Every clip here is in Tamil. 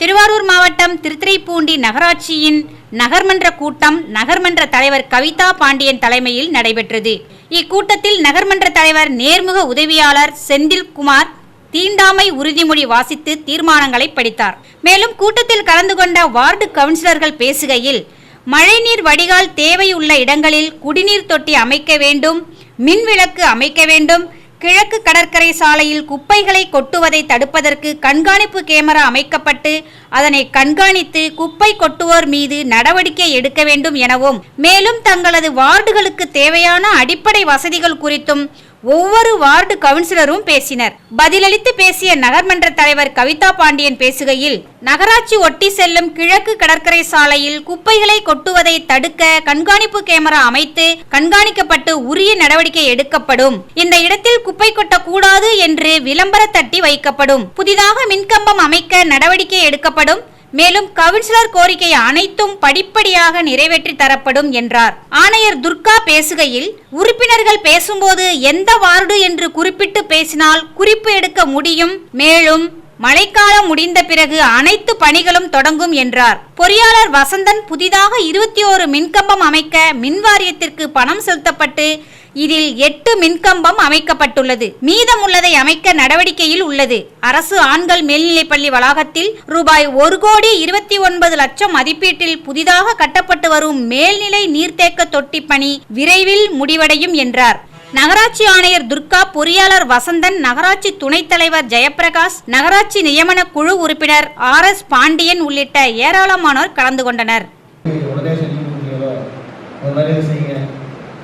திருவாரூர் மாவட்டம் திருத்துறைப்பூண்டி நகராட்சியின் நகர்மன்ற கூட்டம் நகர்மன்ற தலைவர் கவிதா பாண்டியன் தலைமையில் நடைபெற்றது. இக்கூட்டத்தில் நகர்மன்ற தலைவர் நேர்முக உதவியாளர் செந்தில்குமார் தீண்டாமை உறுதிமொழி வாசித்து தீர்மானங்களை படித்தார். மேலும் கூட்டத்தில் கலந்து கொண்ட வார்டு கவுன்சிலர்கள் பேசுகையில் மழைநீர் வடிகால் தேவையுள்ள இடங்களில் குடிநீர் தொட்டி அமைக்க வேண்டும் மின் விளக்கு அமைக்க வேண்டும் கிழக்கு கடற்கரை சாலையில் குப்பைகளை கொட்டுவதை தடுப்பதற்கு கண்காணிப்பு கேமரா அமைக்கப்பட்டு அதனை கண்காணித்து குப்பை கொட்டுவோர் மீது நடவடிக்கை எடுக்க வேண்டும் எனவும் மேலும் தங்களது வார்டுகளுக்கு தேவையான அடிப்படை வசதிகள் குறித்தும் ஒவ்வொரு வார்டு கவுன்சிலரும் பேசினர். பதிலளித்து பேசிய நகர்மன்ற தலைவர் கவிதா பாண்டியன் பேசுகையில் நகராட்சி ஒட்டி செல்லும் கிழக்கு கடற்கரை சாலையில் குப்பைகளை கொட்டுவதை தடுக்க கண்காணிப்பு கேமரா அமைத்து கண்காணிக்கப்பட்டு உரிய நடவடிக்கை எடுக்கப்படும். இந்த இடத்தில் குப்பை கொட்டக்கூடாது என்று விளம்பர தட்டி வைக்கப்படும். புதிதாக மின்கம்பம் அமைக்க நடவடிக்கை எடுக்கப்படும். மேலும் கவுன்சிலர் கோரிக்கை அனைத்தும் படிப்படியாக நிறைவேற்றி தரப்படும் என்றார். ஆணையர் துர்கா பேசுகையில் உறுப்பினர்கள் பேசும்போது எந்த வார்டு என்று குறிப்பிட்டு பேசினால் குறிப்பு எடுக்க முடியும். மேலும் மழைக்காலம் முடிந்த பிறகு அனைத்து பணிகளும் தொடங்கும் என்றார். பொறியாளர் வசந்தன் புதிதாக இருபத்தி ஓரு மின்கம்பம் அமைக்க மின் வாரியத்திற்கு பணம் செலுத்தப்பட்டு இதில் எட்டு மின்கம்பம் அமைக்கப்பட்டுள்ளது. மீதமுள்ளதை அமைக்க நடவடிக்கையில் உள்ளது. அரசு ஆண்கள் மேல்நிலைப்பள்ளி வளாகத்தில் ரூபாய் ஒரு கோடி இருபத்தி ஒன்பது லட்சம் மதிப்பீட்டில் புதிதாக கட்டப்பட்டு வரும் மேல்நிலை நீர்த்தேக்க தொட்டி பணி விரைவில் முடிவடையும் என்றார். நகராட்சி ஆணையர் துர்கா பொறியாளர் வசந்தன் நகராட்சி துணைத் தலைவர் ஜெயப்பிரகாஷ் நகராட்சி நியமன குழு உறுப்பினர் ஆர் எஸ் பாண்டியன் உள்ளிட்ட ஏராளமானோர் கலந்து கொண்டனர்.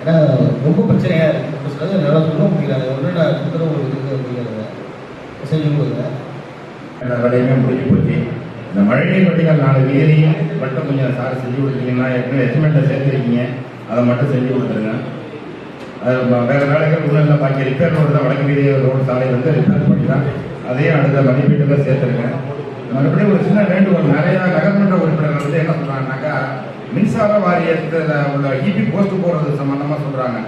ஏன்னா ரொம்ப பிரச்சனையாக இருக்குது இப்போ சிலது நல்லா சொல்ல முடியல. அதை ஒன்று நான் இருக்குது அப்படிங்கிறத செஞ்சு கொடுங்க எல்லா வேலையுமே முடிஞ்சு போச்சு. இந்த மழையை வடிகால் நாலு வீதியும் மட்டும் கொஞ்சம் சார் செஞ்சு கொடுத்தீங்கன்னா ஏற்கனவே எஸ்டிமேட்டை சேர்த்துருக்கீங்க. அதை மட்டும் செஞ்சு கொடுத்துருங்க. அது வேறு வேலைகள் உள்ள பாக்கி ரிப்பேர் ரோடு தான் வடக்கு வீதி ரோடு சாலை வந்து ரிப்பேர் பண்ணி தான் அதையும் அடுத்த மதிப்பீட்டில் சேர்த்துருங்க மறுபடியும் ஒரு சின்ன வேண்டுகோள். நிறையா நகர்மன்ற உறுப்பினர்கள் வந்து என்ன சொல்கிறாங்கன்னாக்கா மின்சார வாரியத்தில் உள்ள இபி போஸ்ட் போடுறது சம்பந்தமாக சொல்கிறாங்க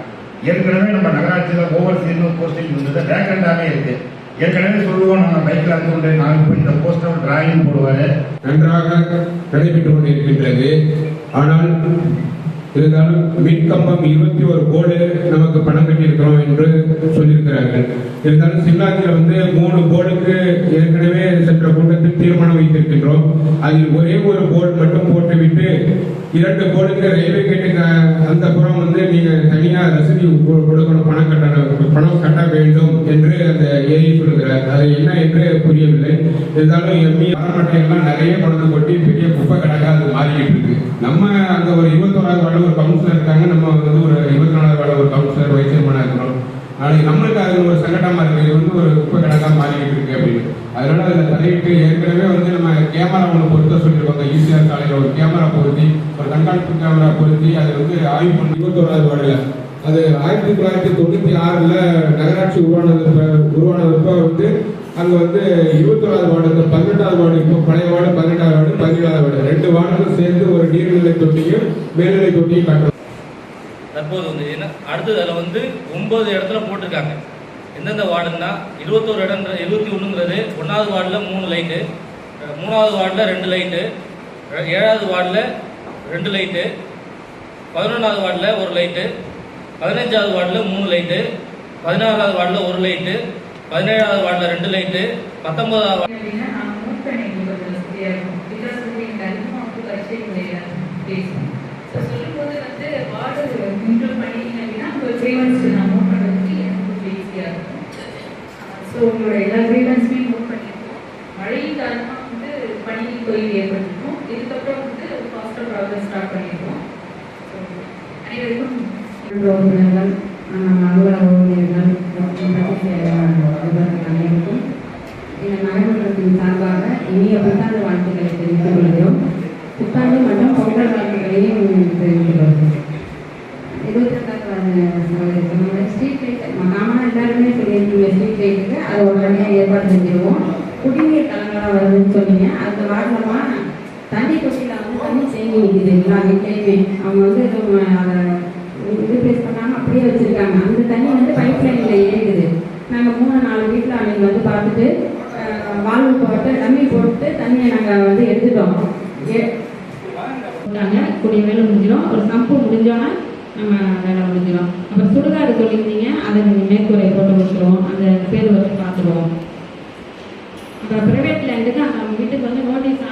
ஏற்கனவே நம்ம நகராட்சியில் ஒவ்வொரு சீனும் போஸ்டிங் இருந்தது வேக்கண்டாகவே இருக்கு. ஏற்கனவே சொல்லுவோம் நம்ம பைக்கில் இருந்து கொண்டு நாலு போய் இந்த போஸ்டர் டிராயிங் போடுவாரு. நன்றாக நடைபெற்று கொண்டிருக்கின்றது ஆனால் இருந்தாலும் மின்கம்பம் இருபத்தி ஒரு கோடு நமக்கு பணம் கட்டியிருக்கிறோம் என்று சொல்லியிருக்கிறார்கள். இருந்தாலும் சிம்லாத்தில் வந்து மூணு கோடுக்கு ஏற்கனவே சென்ற கூட்டத்தில் தீர்மானம் வைத்திருக்கின்றோம். அதில் ஒரே ஒரு போர்டு மட்டும் போட்டுவிட்டு இரண்டு போர்டுக்கு ரயில்வே கேட்டுக்கு அந்த புறம் வந்து நீங்கள் தனியாக ரசீது கொடுக்கணும். பணம் கட்ட பணம் கட்ட வேண்டும் என்று அந்த ஏரி சொல்கிறார் அது என்ன என்று புரியவில்லை. இருந்தாலும் எம்மி மரமட்டையெல்லாம் நிறைய பணத்தை கொட்டி பெரிய குப்பை கணக்காக அது மாறிக்கிட்டு இருக்கு. நம்ம அந்த ஒரு இருபத்தோராவது வார்டு ஒரு கவுன்சிலர் இருக்காங்க. நம்ம வந்து ஒரு இருபத்தி நாலாவது வார்டு ஒரு கவுன்சிலர் வைஸ் சேர்மனா இருக்கிறோம் நாளைக்கு நம்மளுக்கு அது ஒரு சங்கடமாக இருக்கு இது வந்து ஒரு குப்பை கணக்காக மாறிக்கிட்டு இருக்கு அப்படின்னு அதனால ஏற்கனவே வந்து நம்ம கேமரா ஒன்று பொருத்த சொல்லியிருக்கோங்க ஈசிஆர் சாலையில் ஒரு கேமரா பொருத்தி ஒரு கண்காணிப்பு கேமரா பொருத்தி அதை வந்து ஆய்வு பண்ணி இருபத்தோராவது வார்டில். அது ஆயிரத்தி தொள்ளாயிரத்தி தொண்ணூற்றி ஆறில் நகராட்சி உருவானது உருவானதுப்போ வந்து அங்கே வந்து இருபத்தோராவது வார்டு இந்த பன்னெண்டாவது வார்டு இப்போ பழைய வார்டு பன்னெண்டாவது வார்டு பதினேழாவது வார்டு. ரெண்டு வார்டுகளும் சேர்ந்து ஒரு நீர்நிலை தொட்டியும் மேல்நிலை தொட்டியும் கட்டணும் தற்போது வந்து ஏன்னா அடுத்தது அதில் வந்து ஒன்பது இடத்துல போட்டிருக்காங்க. எந்தெந்த வார்டுன்னா இருபத்தோரு இடம் இருபத்தி ஒன்றுங்கிறது ஒன்றாவது வார்டில் மூணு லைட்டு மூணாவது வார்டில் ரெண்டு லைட்டு ஏழாவது வார்டில் ரெண்டு லைட்டு பதினொன்றாவது வார்டில் ஒரு லைட்டு பதினஞ்சாவது வார்டில் மூணு லைட்டு பதினாறாவது வார்டில் ஒரு லைட்டு பதினேழாவது வார்டில் ரெண்டு லைட்டு பத்தொன்பதாவது அப்படின்னா ஸோ உங்களோட எல்லா கிரீவன்ஸுமே நோட் பண்ணியிருக்கோம். மழை காரணமாக வந்து பணி தொழில் ஏற்பட்டிருக்கும். இதுக்கப்புறம் வந்து ஃபாஸ்ட்டாக ப்ராப்ளம் ஸ்டார்ட் பண்ணியிருக்கோம். ஸோ அனைவருக்கும் உறுப்பினர்கள் அலுவலக ஊழியர்கள் அனைவருக்கும். இந்த நகர்மன்றத்தின் சார்பாக இனிய புத்தாண்டு எல்லாருமே சொல்லியிருக்கீங்க ஸ்ட்ரீட் அதை உடனே ஏற்பாடு செஞ்சிருவோம். குடிநீர் கலங்களாக வருதுன்னு சொன்னீங்க. அந்த வாரலமா தண்ணி தொட்டியில் வந்து தண்ணி தேங்கி நிற்குது எல்லா வீட்லேயுமே அவங்க வந்து எதுவும் அதை ரீப்ளேஸ் பண்ணாமல் அப்படியே வச்சுருக்காங்க. அந்த தண்ணி வந்து பைப் லைனில் ஏறிடுது நாங்கள் மூணு நாலு வீட்டில் அன்னைக்கு வந்து பார்த்துட்டு வால்வு போட்டு டம்மி போட்டு தண்ணியை நாங்கள் வந்து முடிச்சிடும் ஏ- போட்டாங்க. கூடிய வேலை முடிஞ்சிடும். ஒரு சம்பு முடிஞ்சோன்னா நம்ம வேலை முடிஞ்சிடும். அப்புறம் சுடுகாடு சொல்லியிருந்தீங்க. அதை நீங்கள் மேற்கூரை போட்டு முடிச்சிடுவோம் ப்ரைவேட்ல இருந்து அவங்க வீட்டுக்கு வந்து நோட்டீஸ்